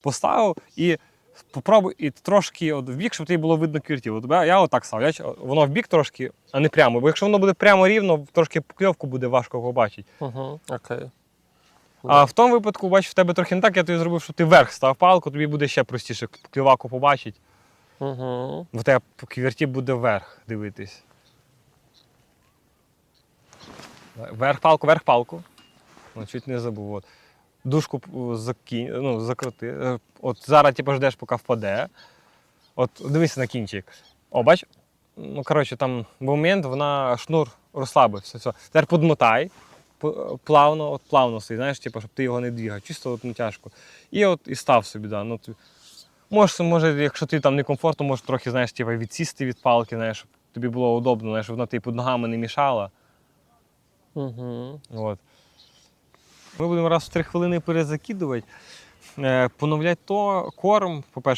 Поставив і попробуй і трошки от в бік, щоб тобі було видно квіртів. От я, отак став. Я, воно в бік трошки, а не прямо. Бо якщо воно буде прямо рівно, трошки покльовку буде важко побачити. Угу. Окей. А в тому випадку, бачиш, в тебе трохи не так, я тобі зробив, щоб ти вверх став палку, тобі буде ще простіше клюваку побачити. Угу. Бо в тебе по квірті буде вверх дивитись. Вверх палку, вверх палку. Ну, чуть не забув. От. Дужку п- ну, закрути. Е, От зараз типу, ждеш, поки впаде. От дивися на кінчик. О, бач? Ну, коротше, там момент, вона шнур розслабився. Все. Тепер подмотай. Плавно, от плавно стоїть, знаєш, типу, щоб ти його не двігав. Чисто от не тяжко. І от і став собі, да. Ну, ти- Можеш, може, якщо ти там некомфортно, можеш трохи знаєш, типу, відсісти від палки, знаєш, щоб тобі було удобно, знаєш, щоб вона тобі під ногами не мішала. Угу. От. Ми будемо раз в три хвилини перезакидувати. поновляти Поновлять то корм, по-перше,